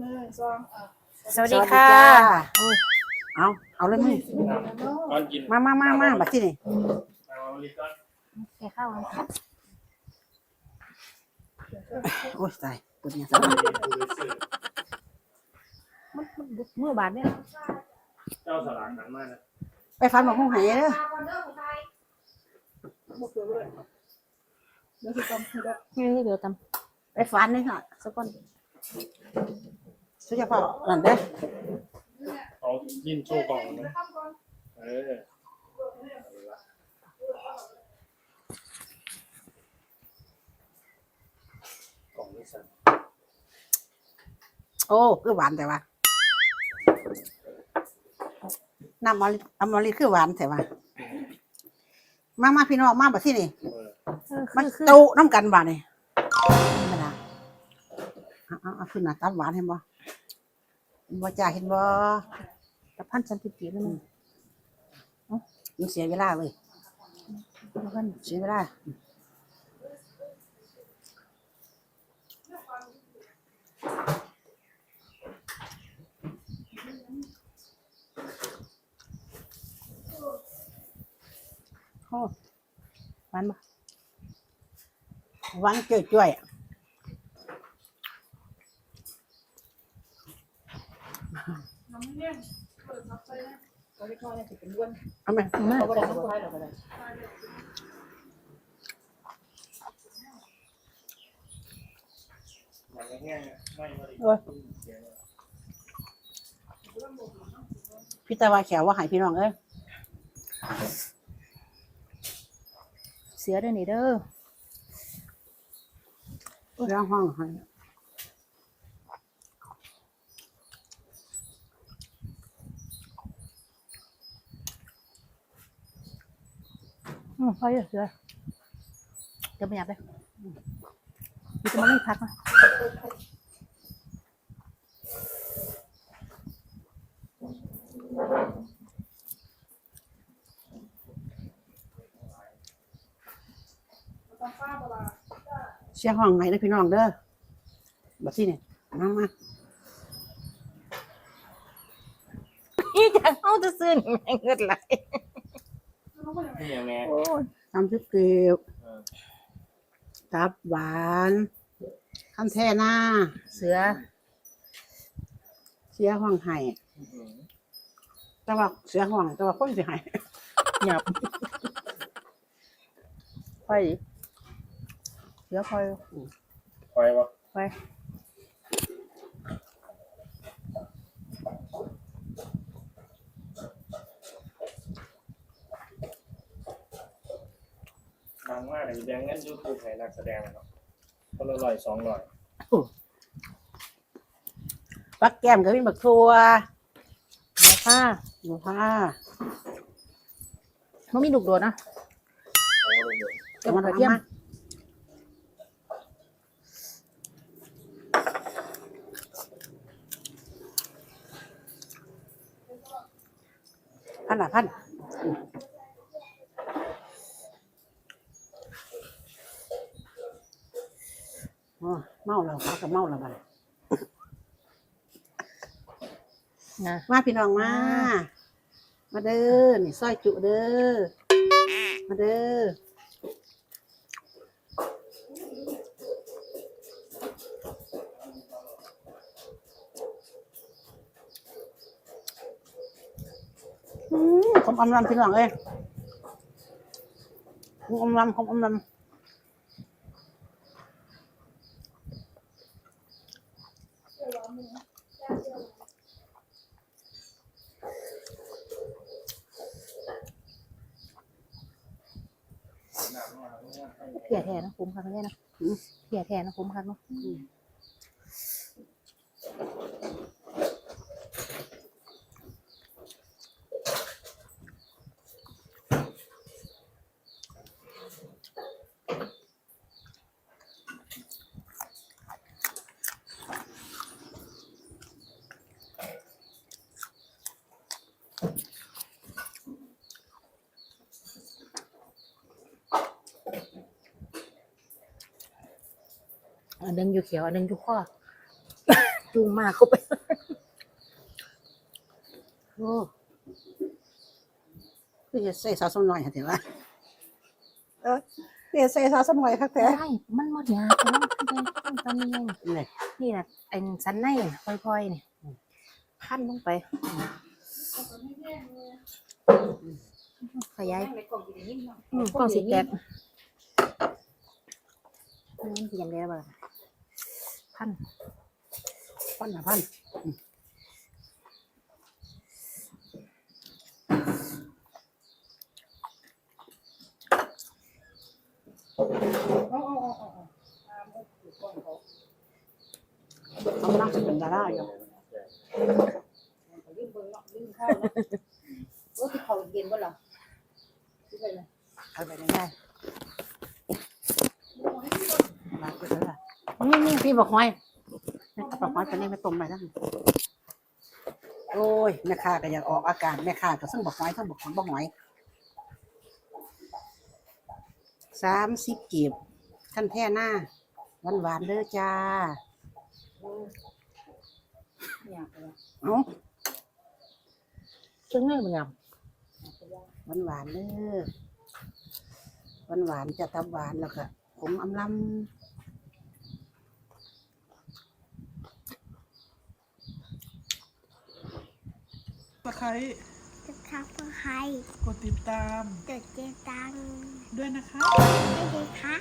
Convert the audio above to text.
หนึ่งสองอะสวัสดีค่ะโอ้ยเอาเอาเลยมึงก่อนกินมามามามาบัดที่นี่เอาลิก่อนแกข้าวกันค่ะโอ้ยตายปวดเนี่ยดูซื่อมันมันเมื่อบาทเนี่ยเจ้าสลากหันมานะไปฟันบอกห้องไหายเด้อบุกเกิดเลยเดี๋ยวสิจำให้ได้นี่เดี๋ยวตไปฟันเลยค่ะำสักก้อน สุดยอดพ่อนั่นเด้อเอายินโชว์กล่องนะเออเอาละกล่องนี้สั่นโอ้คือหวานแต่ว่าน้ำมะลิน้ำมะลิคือหวานแต่ว่ามามาพี่น้องมาบัดที่นี่เออเออมันคือคือโตน้ำกันบ่านี่ธรรมดาเอาเอาเอาขึ้นหน้าตาหวานเห็นบ่เห็น บ่จ้าเห็นบ่กับพันสันติปีแล้วมันมันเสียเวลาเลยแล้วกันเสียเวลาโอ้หวานปะหวานจ้อยๆน้ำเนี่ย เปิดซับไปนะก็เล็กน้อยเนี่ยสิเป็นด้วนเอาไหมมาเขาก็ได้เขาก็ได้เราก็ได้มันแห้งๆไม่มาดิโอ้ยพี่ตาว่าแขวว่าใหายพี่น้องเอ้ยเสียด้วยนี่เด้อเรื่องห้องให้อืม พอเยอะเสือเดี๋ยวไม่อยากเลยมีจะมาไม่พักนะเวลาเสียห้องให้นะพี่น้องเด้อบัดที่นี่มามาอีจะเอาจะซื้อแม่งเงินไหล นี่ยังไงโอ้ยทำซุปเกลียวเออตับหวานขั้นแท่หน้า เสือ เสียห้องให้อื้อหือแต่ว่าเสียห้องแต่ว่าคนสิให้หยับไปดิเสือคอยไปวะไป ดังมากเลยแดงงั้นยูทูบให้นักแสดงเนาะคนละร้อยสองร้อยปักแก้มก็มีบักทัวมาค่ะหมูผ้ามันมีลูกโดดนะเอาลงเลยเดี๋ยวมันกระเทียมพันละพันอ๋อ เมาแล้วเขาก็เมาแล้วบัดนะมาพี่น้องมา มาเด้อ นี่ซอยจุเด้อ มาเด้ออืมผมอมลำพี่น้องเอ้ยผมอมลำผมอมลำ เพียแทนนะคุ้มค่ะไม่ใช่นะเพียแทนนะคุ้มค่ะเนาะ นหนึงอยู่เขียวอันหนึงอยู่ข้อจุงมากเข้าไปโอ้คือจะใส่ซอสหน่อยค่ะถือว่าเออเดี๋ยวใส่ซอสหน่อยครับแต่ได้มันหมดยากแล้วคือได้ตอนนี้ยังนี่นี่แหละไอ้สันในน่ะค่อยๆเนี่ยพันลงไป ขยายในกล่องอยู่ในนี้เนาะอืมกล้องสีแตกนี่เพียงแล้วบ่ล่ะ พันพันนะพันอ๋ออ๋ออ๋ออ๋อตามเขาถือกล่องเขาเขาลังจะเป็นดาราอยู่เขายื่นเบิ่งเนาะยื่นข้าวเนาะโอ้ที่เขาเย็นบ่ล่ะที่ไปเลยเอาไปได้มาเปิดแล้วล่ะ นี่นี่พี่บอกหอยบอกหอยตอนนี้ไม่ต้มไปทั้งโอ้ยแม่ค้าก็อยากออกอากาศแม่ค้าก็ซึ่งบอกหอยทั้งบอกของบอกหอยสามสิบกีบขั้นแท่หน้าหวานหวานๆเด้อจ้าอยากเลยเอ้าซึ่งนี่มันงามหวานหวานๆเด้อหวานหวานๆจะตับหวานแล้วก็ผมอำลำ ตะไคร้จะทักเพื่อใครกดติดตาม เกิดเจตังด้วยนะคะได้เลยคะ